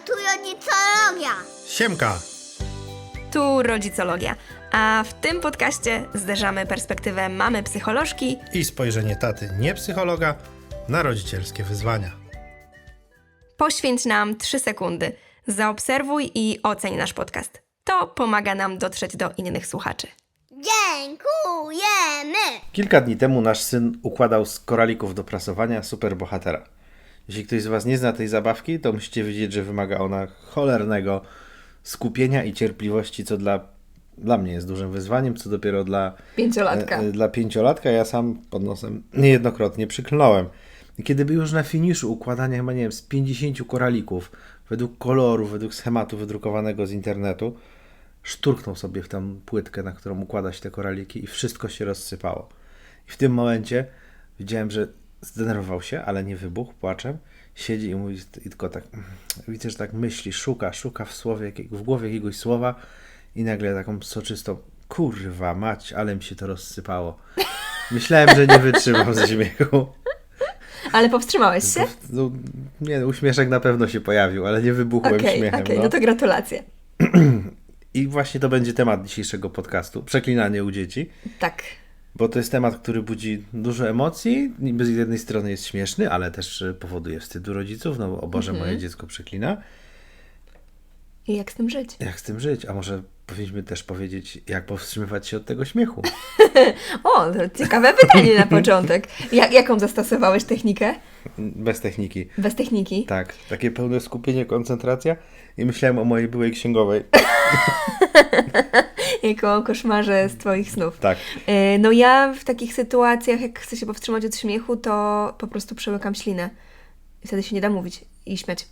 tu rodzicologia. Siemka! Tu rodzicologia. A w tym podcaście zderzamy perspektywę mamy psycholożki I spojrzenie taty, nie psychologa, na rodzicielskie wyzwania. Poświęć nam 3 sekundy. Zaobserwuj i oceń nasz podcast. To pomaga nam dotrzeć do innych słuchaczy. Dziękujemy. Kilka dni temu nasz syn układał z koralików do prasowania superbohatera. Jeśli ktoś z Was nie zna tej zabawki, to musicie wiedzieć, że wymaga ona cholernego skupienia i cierpliwości, co dla, dla mnie jest dużym wyzwaniem, co dopiero dla Pięciolatka. e, e, dla pięciolatka. Ja sam pod nosem niejednokrotnie przyklnąłem. I kiedy był już na finiszu układania chyba, nie wiem, z 50 koralików, według koloru, według schematu wydrukowanego z internetu, szturknął sobie w tą płytkę, na którą układa się te koraliki i wszystko się rozsypało. I w tym momencie widziałem, że zdenerwował się, ale nie wybuchł płaczem. Siedzi i mówi i tylko tak, widzę, że tak myśli, szuka, szuka w słowie, w głowie jakiegoś słowa i nagle taką soczystą, kurwa mać, ale mi się to rozsypało. Myślałem, że nie wytrzymam ze śmiechu. Ale powstrzymałeś się? No, nie, uśmieszek na pewno się pojawił, ale nie wybuchłem Okej, śmiechem. okej, no. no to gratulacje. I właśnie to będzie temat dzisiejszego podcastu. Przeklinanie u dzieci. Tak. Bo to jest temat, który budzi dużo emocji. Niby z jednej strony jest śmieszny, ale też y, powoduje wstydu rodziców. No, o Boże, Mhm. moje dziecko przeklina. I jak z tym żyć? Jak z tym żyć? A może powinniśmy też powiedzieć, jak powstrzymywać się od tego śmiechu? O, to ciekawe pytanie na początek. Jak, jaką zastosowałeś technikę? Bez techniki. Bez techniki? Tak, takie pełne skupienie, koncentracja. I myślałem o mojej byłej księgowej. Jako o koszmarze z Twoich snów. Tak. E, No ja w takich sytuacjach, jak chcę się powstrzymać od śmiechu, to po prostu przełykam ślinę. I wtedy się nie da mówić i śmiać.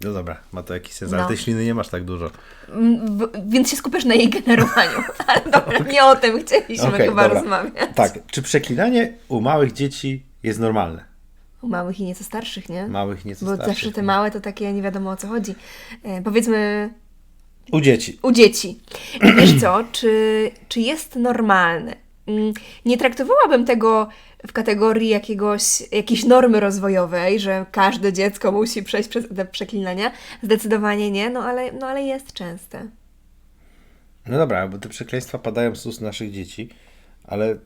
No dobra, ma to jakiś sens, No. ale tej śliny nie masz tak dużo. Mm, w- Więc się skupiasz na jej generowaniu. Ale dobra, nie o tym chcieliśmy Okej, chyba dobra. rozmawiać. Tak, czy przeklinanie u małych dzieci jest normalne? U małych i nieco starszych, nie? Małych nieco Bo starszych, zawsze te małe to takie nie wiadomo o co chodzi. E, powiedzmy U dzieci. u dzieci. I wiesz co, czy, czy jest normalne? Mm, Nie traktowałabym tego w kategorii jakiegoś, jakiejś normy rozwojowej, że każde dziecko musi przejść przez te przeklinania. Zdecydowanie nie, no ale, no ale jest częste. No dobra, bo te przekleństwa padają z ust naszych dzieci, ale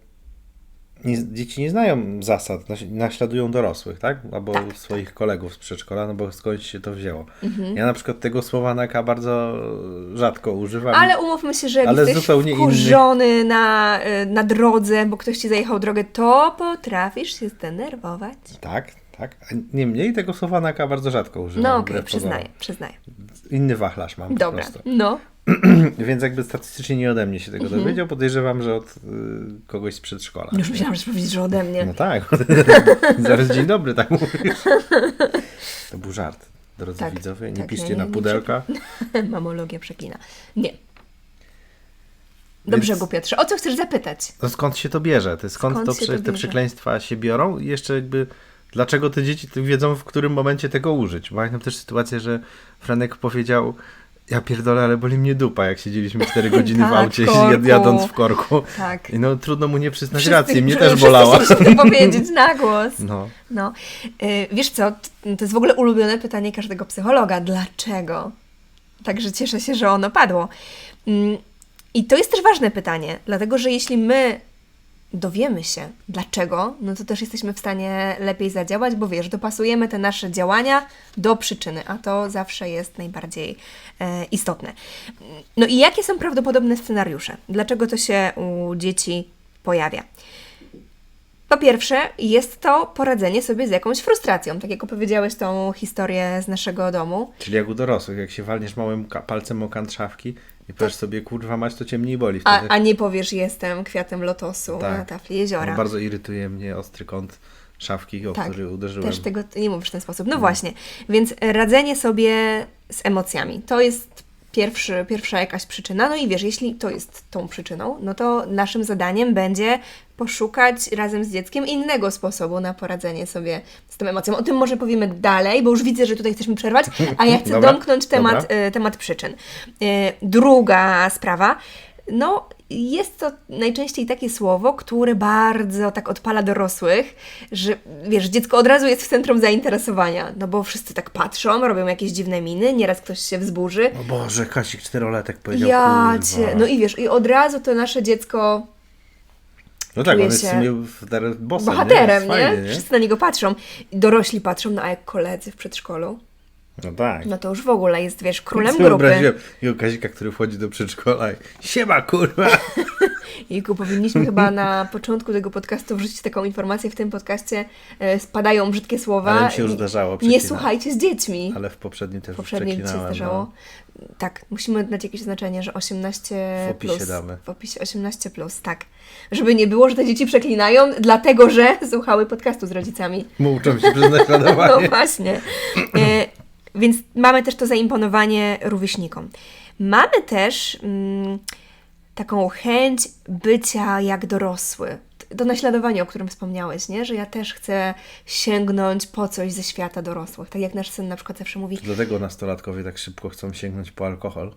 nie, dzieci nie znają zasad, naś- naśladują dorosłych, tak? Albo swoich kolegów z przedszkola, no bo skądś się to wzięło. Mhm. Ja na przykład tego słowa naka bardzo rzadko używam. Ale umówmy się, że Ale jesteś wkurzony na, y, na drodze, bo ktoś ci zajechał drogę, to potrafisz się zdenerwować. Tak, tak. Niemniej tego słowa naka bardzo rzadko używam. No okej, wbrew przyznaję, pozorom. przyznaję. Inny wachlarz mam Dobra, no. Więc jakby statystycznie nie ode mnie się tego Mhm. dowiedział, podejrzewam, że od y, kogoś z przedszkola. Już myślałam, że powiedzieć, że ode mnie. No tak. Zaraz dzień dobry, tak mówisz. To był żart. Drodzy Tak, widzowie, nie tak, piszcie nie, na nie, nie pudelka. Mamologia przeklina. Nie. Do Więc- brzegu, Piotrze. O co chcesz zapytać? No skąd się to bierze? Ty, skąd Skąd to, to te bierze? przekleństwa się biorą? I jeszcze jakby, dlaczego te dzieci wiedzą, w którym momencie tego użyć? Pamiętam też sytuację, że Franek powiedział, ja pierdolę, ale boli mnie dupa, jak siedzieliśmy 4 godziny w Tak, aucie, w korku. jadąc w korku. Tak. I no trudno mu nie przyznać Wszyscy- racji, mnie też bolała. to powiedzieć na głos. No. No. Y, Wiesz co, to jest w ogóle ulubione pytanie każdego psychologa. Dlaczego? Także cieszę się, że ono padło. Mm, I to jest też ważne pytanie, dlatego że jeśli my dowiemy się dlaczego, no to też jesteśmy w stanie lepiej zadziałać, bo wiesz, dopasujemy te nasze działania do przyczyny, a to zawsze jest najbardziej e, istotne. No i jakie są prawdopodobne scenariusze? Dlaczego to się u dzieci pojawia? Po pierwsze, jest to poradzenie sobie z jakąś frustracją, tak jak opowiedziałeś tą historię z naszego domu. Czyli jak u dorosłych, jak się walniesz małym palcem o kant szafki i powiesz sobie, kurwa mać, to cię mniej boli wtedy. A, a nie powiesz, jestem kwiatem lotosu Tak. na tafli jeziora. No, bardzo irytuje mnie ostry kąt szafki, o który uderzyłem. Tak, Też tego nie mówisz w ten sposób. No, właśnie, więc radzenie sobie z emocjami to jest pierwszy, pierwsza jakaś przyczyna. No i wiesz, jeśli to jest tą przyczyną, no to naszym zadaniem będzie poszukać razem z dzieckiem innego sposobu na poradzenie sobie z tą emocją. O tym może powiemy dalej, bo już widzę, że tutaj chcesz mi przerwać, a ja chcę Dobra, domknąć temat, e, temat przyczyn. E, Druga sprawa, no jest to najczęściej takie słowo, które bardzo tak odpala dorosłych, że wiesz, dziecko od razu jest w centrum zainteresowania, no bo wszyscy tak patrzą, robią jakieś dziwne miny, nieraz ktoś się wzburzy. O Boże, Kasik czteroletek powiedział, Ja cię, no i wiesz, i od razu to nasze dziecko No tak, on jest w sumie bossem, bohaterem, nie? nie? Wszyscy na niego patrzą. Dorośli patrzą, no a jak koledzy w przedszkolu, No tak. no to już w ogóle jest, wiesz, królem grupy. wyobraziłem jego Kazika, który wchodzi do przedszkola i siema kurwa. Jejku, powinniśmy chyba na początku tego podcastu wrzucić taką informację w tym podcaście. E, spadają brzydkie słowa. Ale mi się już zdarzało, Nie słuchajcie z dziećmi. Ale w poprzednim też ci się zdarzało. No. Tak, musimy dać jakieś znaczenie, że 18 W opisie plus. damy. W opisie 18 plus, tak. Żeby nie było, że te dzieci przeklinają, dlatego że słuchały podcastu z rodzicami. Muszą się przez No naśladowanie. właśnie. E, więc mamy też to zaimponowanie rówieśnikom. Mamy też mm, taką chęć bycia jak dorosły. To naśladowanie, o którym wspomniałeś, nie? że ja też chcę sięgnąć po coś ze świata dorosłych. Tak jak nasz syn na przykład zawsze mówi, Dlatego nastolatkowie tak szybko chcą sięgnąć po alkohol,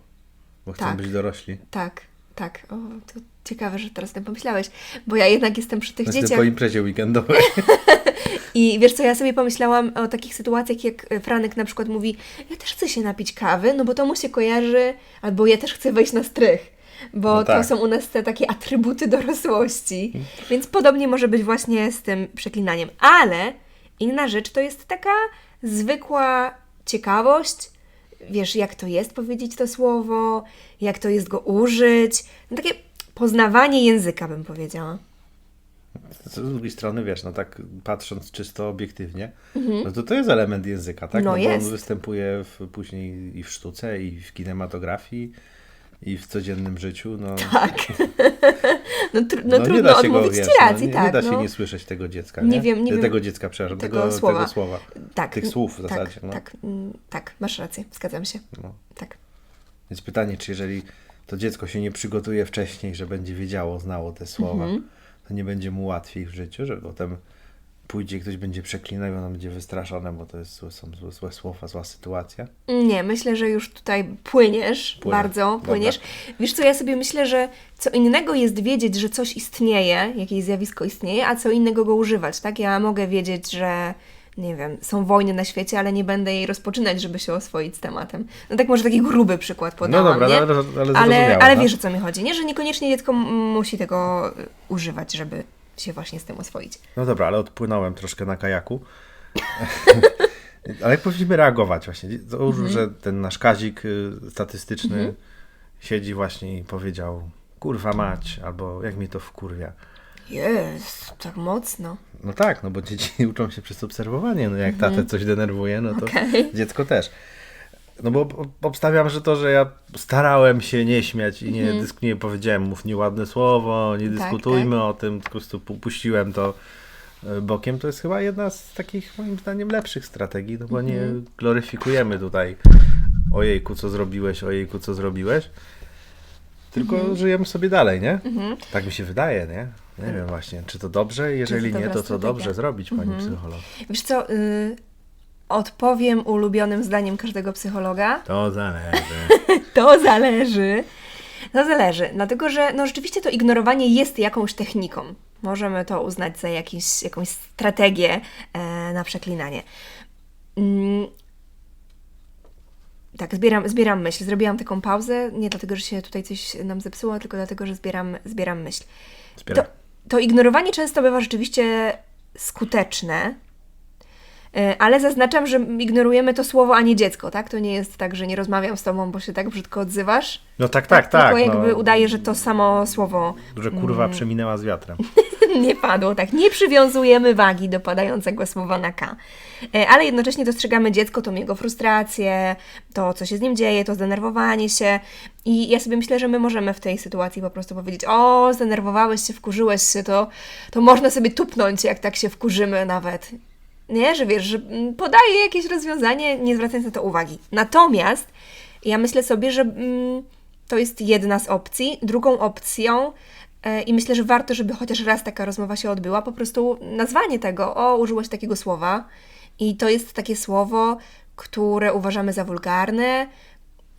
bo chcą Tak. być dorośli. tak, tak, o, to ciekawe, że teraz o tym pomyślałeś, bo ja jednak jestem przy tych jest dzieciach. po imprezie weekendowej. I wiesz co, ja sobie pomyślałam o takich sytuacjach, jak Franek na przykład mówi, ja też chcę się napić kawy, no bo to mu się kojarzy, albo ja też chcę wejść na strych, bo No tak. to są u nas te takie atrybuty dorosłości. Więc podobnie może być właśnie z tym przeklinaniem. Ale inna rzecz to jest taka zwykła ciekawość, wiesz, jak to jest powiedzieć to słowo, jak to jest go użyć. No takie poznawanie języka, bym powiedziała. Z drugiej strony, wiesz, no tak patrząc czysto obiektywnie, no to to jest element języka, tak? Mhm. No bo jest. on występuje w, później i w sztuce, i w kinematografii, i w codziennym życiu. No, Tak. no, tr- no, nie trudno da się go, odmówić wiesz, Ci racji, no, nie, tak. nie da się no. nie słyszeć tego dziecka, Nie nie? wiem, nie wiem. Tego dziecka, przepraszam, Tego tego, słowa. tego słowa. tak. Tych słów w tak, zasadzie, no. Tak, mm, tak, masz rację, zgadzam się. No. Tak. Więc pytanie, czy jeżeli to dziecko się nie przygotuje wcześniej, że będzie wiedziało, znało te słowa, Mhm. To nie będzie mu łatwiej w życiu, że potem pójdzie ktoś będzie przeklinał i ono będzie wystraszone, bo to jest, są złe, złe słowa, zła sytuacja. Nie, myślę, że już tutaj płyniesz, Płynę. bardzo Dobra. płyniesz. Wiesz co, ja sobie myślę, że co innego jest wiedzieć, że coś istnieje, jakieś zjawisko istnieje, a co innego go używać, tak? Ja mogę wiedzieć, że nie wiem, są wojny na świecie, ale nie będę jej rozpoczynać, żeby się oswoić z tematem. No tak może taki gruby przykład podałam, no dobra, nie? ale, ale, ale, zrozumiałem, ale wiesz o co mi chodzi, nie? Że niekoniecznie dziecko musi tego y, używać, żeby się właśnie z tym oswoić. No dobra, ale odpłynąłem troszkę na kajaku. ale jak powinniśmy reagować właśnie? Załóżmy, Mhm. że ten nasz Kazik y, statystyczny siedzi właśnie i powiedział kurwa mać, albo jak mi to wkurwia. Jest, tak mocno. No tak, no bo dzieci uczą się przez obserwowanie. No jak tatę coś denerwuje, no to Mhm. Okej. dziecko też. No bo ob- obstawiam, że to, że ja starałem się nie śmiać i nie, dysk- nie powiedziałem, mów nieładne słowo, nie Mhm. Tak, dyskutujmy o tym, po prostu pu- puściłem to e, bokiem, to jest chyba jedna z takich moim zdaniem lepszych strategii, no bo nie Mhm. gloryfikujemy tutaj ojejku, co zrobiłeś, ojejku, co zrobiłeś, tylko Mhm. żyjemy sobie dalej, nie? Tak mi się wydaje, nie? Nie wiem właśnie, czy to dobrze? Jeżeli to nie, to co dobrze zrobić, pani psycholog? Wiesz co, y, odpowiem ulubionym zdaniem każdego psychologa. To zależy. To zależy. To zależy, dlatego że no, rzeczywiście to ignorowanie jest jakąś techniką. Możemy to uznać za jakiś, jakąś strategię e, na przeklinanie. Mm. Tak, zbieram, zbieram myśl. Zrobiłam taką pauzę, nie dlatego, że się tutaj coś nam zepsuło, tylko dlatego, że zbieram, zbieram myśl. Zbieram. to ignorowanie często bywa rzeczywiście skuteczne, e, ale zaznaczam, że ignorujemy to słowo, a nie dziecko, tak? To nie jest tak, że nie rozmawiam z tobą, bo się tak brzydko odzywasz. No tak, tak, tak. Tylko jakby no, udaje, że to samo słowo Że kurwa przeminęła z wiatrem. nie padło, tak. Nie przywiązujemy wagi do padającego słowa na K. E, Ale jednocześnie dostrzegamy dziecko, tą jego frustrację, to, co się z nim dzieje, to zdenerwowanie się. I ja sobie myślę, że my możemy w tej sytuacji po prostu powiedzieć: O, zdenerwowałeś się, wkurzyłeś się, to, to można sobie tupnąć, jak tak się wkurzymy nawet. Nie, że wiesz, że mm, podaje jakieś rozwiązanie, nie zwracając na to uwagi. Natomiast ja myślę sobie, że mm, to jest jedna z opcji. Drugą opcją, i myślę, że warto, żeby chociaż raz taka rozmowa się odbyła, po prostu nazwanie tego, o, użyłaś takiego słowa i to jest takie słowo, które uważamy za wulgarne,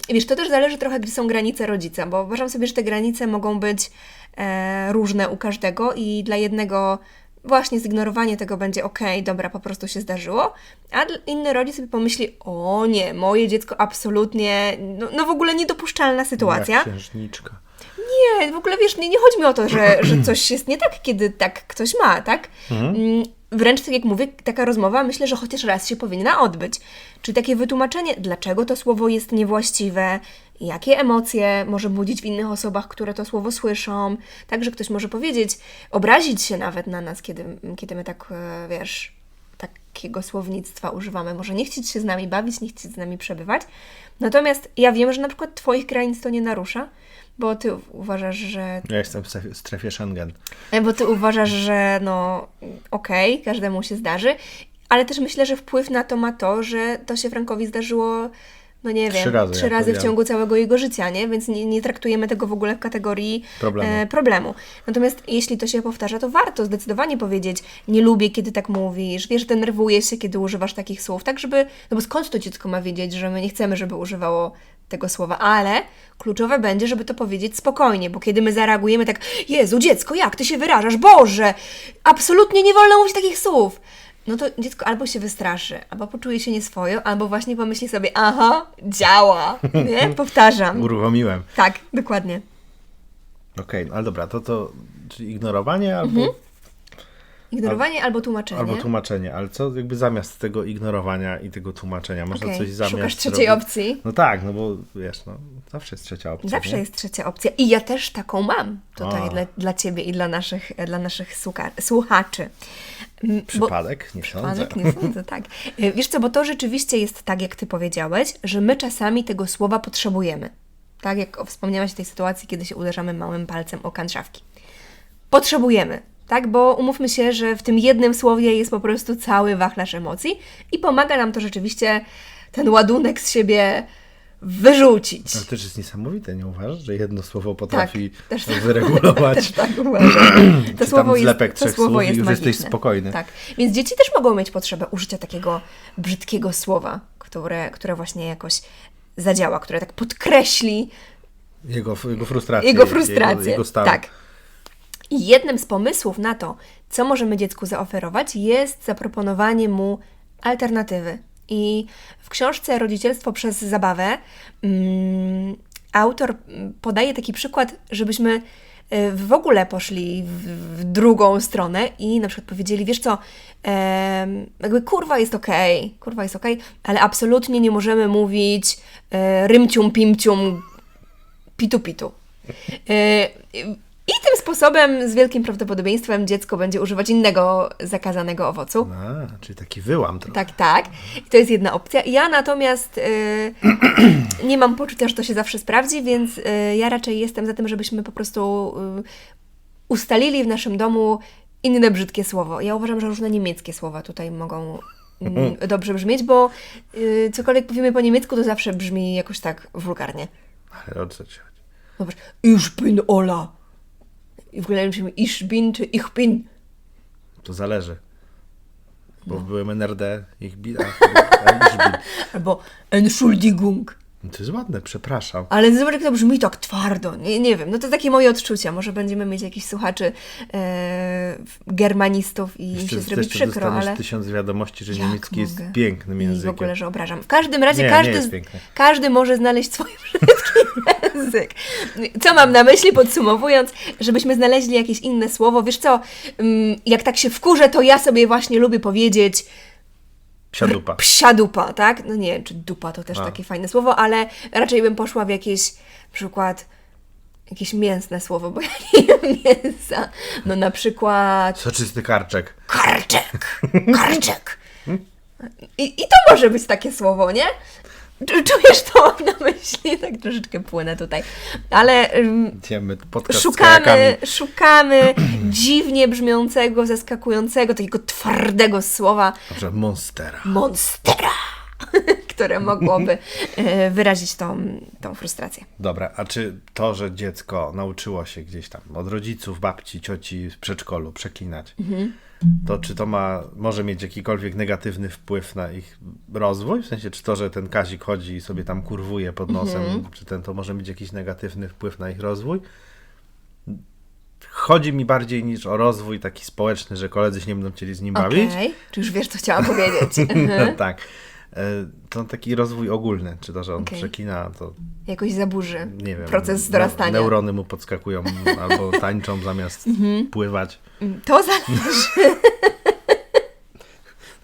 wiesz, to też zależy trochę, gdzie są granice rodzica, bo uważam sobie, że te granice mogą być e, różne u każdego i dla jednego właśnie zignorowanie tego będzie ok, dobra, po prostu się zdarzyło, a inny rodzic sobie pomyśli, o nie, moje dziecko absolutnie, no, no w ogóle niedopuszczalna sytuacja. Jak księżniczka. Nie, w ogóle wiesz, nie, nie chodzi mi o to, że, że coś jest nie tak, kiedy tak ktoś ma, tak? Mm, Wręcz tak jak mówię, taka rozmowa myślę, że chociaż raz się powinna odbyć. Czyli takie wytłumaczenie, dlaczego to słowo jest niewłaściwe, jakie emocje może budzić w innych osobach, które to słowo słyszą. Także ktoś może powiedzieć, obrazić się nawet na nas, kiedy, kiedy my tak, e, wiesz, takiego słownictwa używamy. Może nie chcieć się z nami bawić, nie chcieć z nami przebywać. Natomiast ja wiem, że na przykład Twoich granic to nie narusza, bo Ty uważasz, że Ja jestem w strefie- Schengen. E, Bo ty uważasz, że no okej, każdemu się zdarzy, ale też myślę, że wpływ na to ma to, że to się Frankowi zdarzyło, no nie wiem, Trzy razy, trzy razy w ciągu całego jego życia, nie? Więc nie, nie traktujemy tego w ogóle w kategorii Problemu. E, problemu. Natomiast jeśli to się powtarza, to warto zdecydowanie powiedzieć, nie lubię, kiedy tak mówisz, wiesz, denerwuję się, kiedy używasz takich słów, tak żeby, no bo skąd to dziecko ma wiedzieć, że my nie chcemy, żeby używało tego słowa, ale kluczowe będzie, żeby to powiedzieć spokojnie, bo kiedy my zareagujemy tak, Jezu, dziecko, jak ty się wyrażasz, Boże, absolutnie nie wolno mówić takich słów. No to dziecko albo się wystraszy, albo poczuje się nieswojo, albo właśnie pomyśli sobie, aha, działa, nie? Powtarzam. Uruchomiłem. Tak, dokładnie. Okej, no ale dobra, to to czyli ignorowanie albo, Mhm. Ignorowanie albo tłumaczenie. albo tłumaczenie, ale co jakby zamiast tego ignorowania i tego tłumaczenia? Można Okej, coś zamiast Szukasz trzeciej robić? opcji. No tak, no bo wiesz, no zawsze jest trzecia opcja. Zawsze nie? jest trzecia opcja. I ja też taką mam tutaj A. dla, dla Ciebie i dla naszych, dla naszych słucha- słuchaczy. Mm, bo- Przypadek? Nie sądzę. Przypadek? Nie sądzę, tak. Y, Wiesz co, bo to rzeczywiście jest tak, jak Ty powiedziałeś, że my czasami tego słowa potrzebujemy. Tak jak wspomniałaś w tej sytuacji, kiedy się uderzamy małym palcem o kandrzawki. Potrzebujemy, tak? Bo umówmy się, że w tym jednym słowie jest po prostu cały wachlarz emocji i pomaga nam to rzeczywiście ten ładunek z siebie wyrzucić. Ale też jest niesamowite, nie uważasz, że jedno słowo potrafi też tak- wyregulować? Też tak uważam. To słowo jest, zlepek to trzech słowo słów i jest już jesteś magiczne. spokojny. Tak. Więc dzieci też mogą mieć potrzebę użycia takiego brzydkiego słowa, które, które właśnie jakoś zadziała, które tak podkreśli Jego, jego frustrację. jego frustrację. Jego, jego stan. Tak. I jednym z pomysłów na to, co możemy dziecku zaoferować, jest zaproponowanie mu alternatywy. I w książce Rodzicielstwo przez zabawę mm, autor mm, podaje taki przykład, żebyśmy y, w ogóle poszli w, drugą stronę i na przykład powiedzieli, wiesz co, em, jakby kurwa jest okej, kurwa jest okej, ale absolutnie nie możemy mówić e, rymcium, pimcium, pitu pitu. E, sposobem z wielkim prawdopodobieństwem dziecko będzie używać innego zakazanego owocu. A, czyli taki wyłam trochę. Tak, tak. I to jest jedna opcja. Ja natomiast y, nie mam poczucia, że to się zawsze sprawdzi, więc y, ja raczej jestem za tym, żebyśmy po prostu y, ustalili w naszym domu inne brzydkie słowo. Ja uważam, że różne niemieckie słowa tutaj mogą mm, dobrze brzmieć, bo y, cokolwiek powiemy po niemiecku, to zawsze brzmi jakoś tak wulgarnie. Ale o co ci chodzi? Zobacz, ich bin Ola. I w ogóle musimy ich bin czy ich bin. To zależy. Bo No. byłem NRD, ich bi... a, ich bi. Albo Entschuldigung. No To jest ładne, przepraszam. Ale zobacz, jak to brzmi tak twardo. Nie, nie wiem, no to takie moje odczucia. Może będziemy mieć jakichś słuchaczy e, germanistów i im się zrobi jeszcze przykro, ale... tysiąc wiadomości, że Jak niemiecki jest mogę? pięknym I w językiem. ogóle, że obrażam. W każdym razie Nie, nie każdy, jest piękny. każdy może znaleźć swój brzydki język. Co mam na myśli, podsumowując, żebyśmy znaleźli jakieś inne słowo. Wiesz co, mm, jak tak się wkurzę, to ja sobie właśnie lubię powiedzieć Psiadupa. psia dupa, tak? No nie, czy dupa to też A. takie fajne słowo, ale raczej bym poszła w jakieś, na przykład, jakieś mięsne słowo, bo ja nie jem mięsa. No na przykład Soczysty karczek. karczek, karczek. I, I to może być takie słowo, nie? Czu- Czujesz to na myśli? Tak troszeczkę płynę tutaj. Ale Idziemy szukamy, szukamy dziwnie brzmiącego, zaskakującego, takiego twardego słowa, Dobrze, monstera. monstera, które mogłoby e, wyrazić tą, tą frustrację. Dobra, a czy to, że dziecko nauczyło się gdzieś tam od rodziców, babci, cioci w przedszkolu przeklinać, Mhm. To czy to ma, może mieć jakikolwiek negatywny wpływ na ich rozwój? W sensie, czy to, że ten Kazik chodzi i sobie tam kurwuje pod nosem, czy ten to może mieć jakiś negatywny wpływ na ich rozwój? Chodzi mi bardziej niż o rozwój taki społeczny, że koledzy się nie będą chcieli z nim bawić. Okej, czy już wiesz, co chciałam powiedzieć? No, tak. E, To taki rozwój ogólny, czy to, że on Okej. przekina, to Jakoś zaburzy nie wiem. proces ne- dorastania. Neurony mu podskakują albo tańczą zamiast Mhm. pływać. To zależy.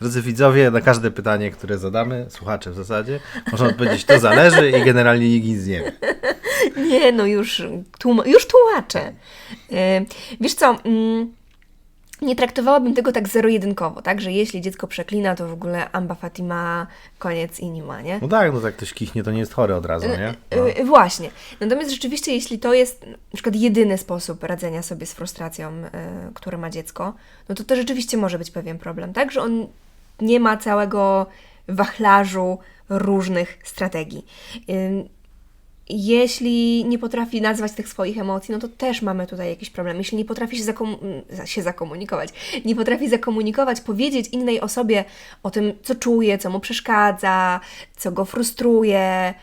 Drodzy widzowie, na każde pytanie, które zadamy, słuchacze w zasadzie, można odpowiedzieć, to zależy i generalnie nikt nic nie wie. Nie, no już, tłum- już tłumaczę. Yy, wiesz co, mm, nie traktowałabym tego tak zero-jedynkowo, tak? Że jeśli dziecko przeklina, to w ogóle amba Fatima, koniec i nie ma, nie? No tak, no tak ktoś kichnie, to nie jest chory od razu, nie? No. Yy, Właśnie. Natomiast rzeczywiście, jeśli to jest na przykład jedyny sposób radzenia sobie z frustracją, yy, które ma dziecko, no to to rzeczywiście może być pewien problem, tak? Że on nie ma całego wachlarzu różnych strategii. Yy, jeśli nie potrafi nazwać tych swoich emocji, no to też mamy tutaj jakiś problem. Jeśli nie potrafi się, zakom- się zakomunikować, nie potrafi zakomunikować, powiedzieć innej osobie o tym, co czuje, co mu przeszkadza, co go frustruje,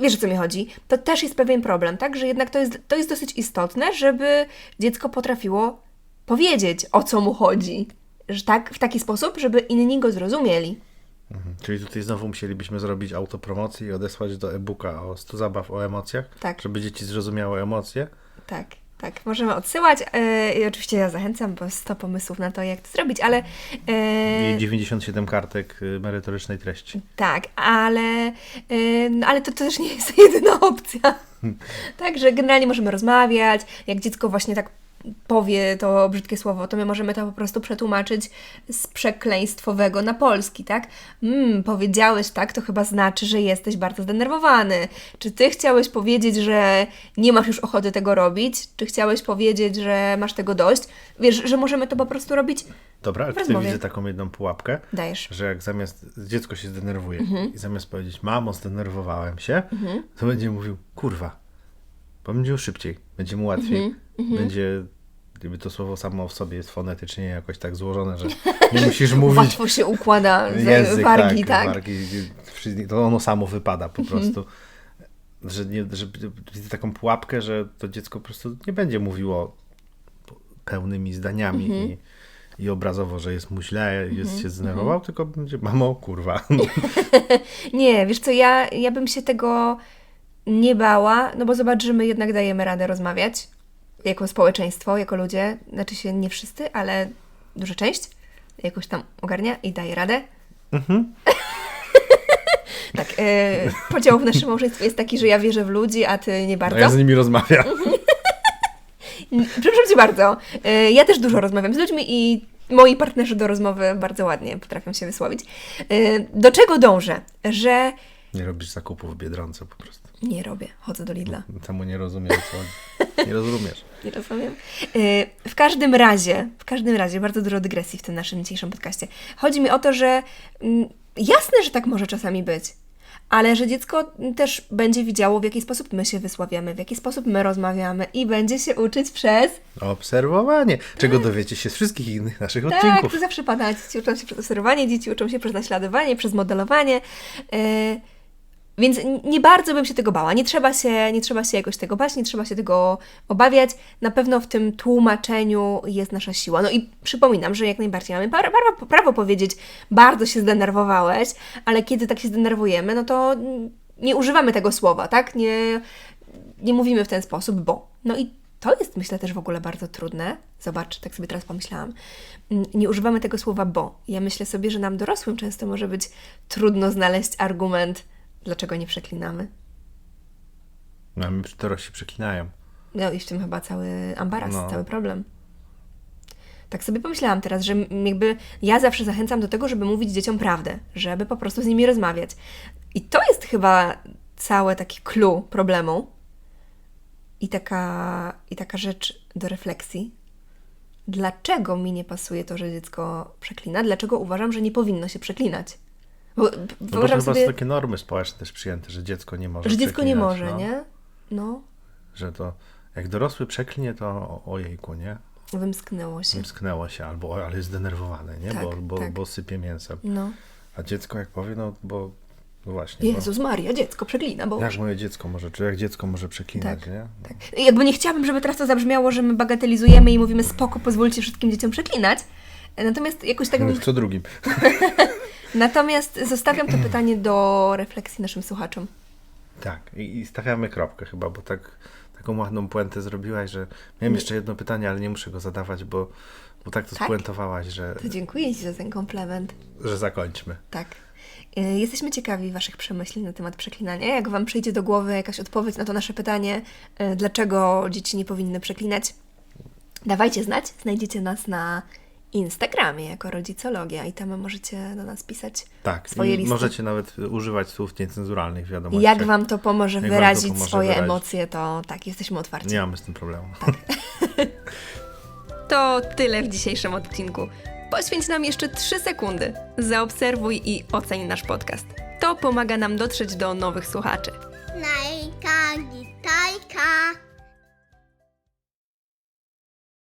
wiesz o co mi chodzi, to też jest pewien problem, tak? Że jednak to jest, to jest dosyć istotne, żeby dziecko potrafiło powiedzieć, o co mu chodzi. Że tak, w taki sposób, żeby inni go zrozumieli. Mhm. Czyli tutaj znowu musielibyśmy zrobić autopromocję i odesłać do e-booka o 100 zabaw o emocjach, Tak. żeby dzieci zrozumiały emocje. Tak, tak, możemy odsyłać. Yy, I oczywiście ja zachęcam, bo 100 pomysłów na to, jak to zrobić, ale. yy, I 97 kartek y, merytorycznej treści. Tak, ale, yy, no, ale to, to też nie jest jedyna opcja. Także generalnie możemy rozmawiać. Jak dziecko właśnie tak powie to brzydkie słowo, to my możemy to po prostu przetłumaczyć z przekleństwowego na polski, tak? Mm, powiedziałeś tak, to chyba znaczy, że jesteś bardzo zdenerwowany. Czy ty chciałeś powiedzieć, że nie masz już ochoty tego robić? Czy chciałeś powiedzieć, że masz tego dość? Wiesz, że możemy to po prostu robić? Dobra, ale tutaj widzę taką jedną pułapkę, Dajesz. że jak zamiast dziecko się zdenerwuje Mhm. i zamiast powiedzieć mamo, zdenerwowałem się, to będzie mówił kurwa, bo będzie mu szybciej, będzie mu łatwiej, Mhm. będzie gdyby to słowo samo w sobie jest fonetycznie jakoś tak złożone, że nie musisz mówić Łatwo się układa język, wargi, tak, tak? wargi, to ono samo wypada po Mhm. prostu. Że, nie, że widzę taką pułapkę, że to dziecko po prostu nie będzie mówiło pełnymi zdaniami Mhm. i, i obrazowo, że jest mu źle, jest Mhm. się zdenerwował, tylko będzie mamo, kurwa. Nie, wiesz co, ja, ja bym się tego nie bała, no bo zobacz, że my jednak dajemy radę rozmawiać jako społeczeństwo, jako ludzie, znaczy się nie wszyscy, ale duża część jakoś tam ogarnia i daje radę. tak, e, podział w naszym małżeństwie jest taki, że ja wierzę w ludzi, a ty nie bardzo. ja z nimi rozmawiam. Przepraszam Cię bardzo. E, Ja też dużo rozmawiam z ludźmi i moi partnerzy do rozmowy bardzo ładnie potrafią się wysłowić. E, Do czego dążę? Że Nie robisz zakupów w Biedronce po prostu. Nie robię, chodzę do Lidla. Temu nie rozumiem, co chodzi. Nie rozumiesz. Nie rozumiem. E, W każdym razie, w każdym razie, bardzo dużo dygresji w tym naszym dzisiejszym podcaście. Chodzi mi o to, że mm, jasne, że tak może czasami być, ale że dziecko też będzie widziało, w jaki sposób my się wysławiamy, w jaki sposób my rozmawiamy i będzie się uczyć przez Obserwowanie, czego dowiecie się z wszystkich innych naszych Tak, odcinków. to zawsze pada. Dzieci uczą się przez obserwowanie, dzieci uczą się przez naśladowanie, przez modelowanie. Yy, więc nie bardzo bym się tego bała. Nie trzeba się, nie trzeba się jakoś tego bać, nie trzeba się tego obawiać. Na pewno w tym tłumaczeniu jest nasza siła. No i przypominam, że jak najbardziej mamy prawo, prawo, powiedzieć, bardzo się zdenerwowałeś, ale kiedy tak się zdenerwujemy, no to nie używamy tego słowa, tak? Nie, nie mówimy w ten sposób, bo. No i to jest, myślę, też w ogóle bardzo trudne. Zobacz, tak sobie teraz pomyślałam. Nie używamy tego słowa bo. Ja myślę sobie, że nam dorosłym często może być trudno znaleźć argument, dlaczego nie przeklinamy. No, my dorośli przeklinają. No i w tym chyba cały ambaras, No. cały problem. Tak sobie pomyślałam teraz, że jakby ja zawsze zachęcam do tego, żeby mówić dzieciom prawdę, żeby po prostu z nimi rozmawiać. I to jest chyba całe taki clue problemu i taka, i taka rzecz do refleksji. Dlaczego mi nie pasuje to, że dziecko przeklina? Dlaczego uważam, że nie powinno się przeklinać? Bo, No bo chyba sobie, są takie normy społeczne też przyjęte, że dziecko nie może że dziecko nie może, no. nie? No. Że to jak dorosły przeklinie, to ojejku, nie? Wymsknęło się. Wymsknęło się, albo ale jest zdenerwowane, nie? Tak, bo, bo, tak. bo sypie mięsem. No. A dziecko jak powie, no bo no właśnie. Jezus Maria, dziecko przeklina, bo... Bo, jak moje dziecko może, czy jak dziecko może przeklinać, Tak, nie? Tak. Jakby nie chciałabym, żeby teraz to zabrzmiało, że my bagatelizujemy i mówimy spoko, pozwólcie wszystkim dzieciom przeklinać. Natomiast jakoś tak... bym- Co drugim. Natomiast zostawiam to pytanie do refleksji naszym słuchaczom. Tak, i, i stawiamy kropkę chyba, bo tak, taką ładną puentę zrobiłaś, że miałem jeszcze jedno pytanie, ale nie muszę go zadawać, bo, bo tak to Tak? spuentowałaś, że, To dziękuję Ci za ten komplement. że zakończmy. Tak. Y, Jesteśmy ciekawi Waszych przemyśleń na temat przeklinania. Jak Wam przyjdzie do głowy jakaś odpowiedź na to nasze pytanie, y, dlaczego dzieci nie powinny przeklinać, dawajcie znać. Znajdziecie nas na Instagramie jako Rodzicologia i tam możecie do nas pisać Tak, swoje listy. możecie nawet używać słów niecenzuralnych w wiadomościach. Jak Wam to pomoże Jak wam to wyrazić pomoże swoje wyrazić. emocje, to tak, jesteśmy otwarci. Nie mamy z tym problemu. To tyle w dzisiejszym odcinku. Poświęć nam jeszcze 3 sekundy. Zaobserwuj i oceń nasz podcast. To pomaga nam dotrzeć do nowych słuchaczy. Najka, gitajka.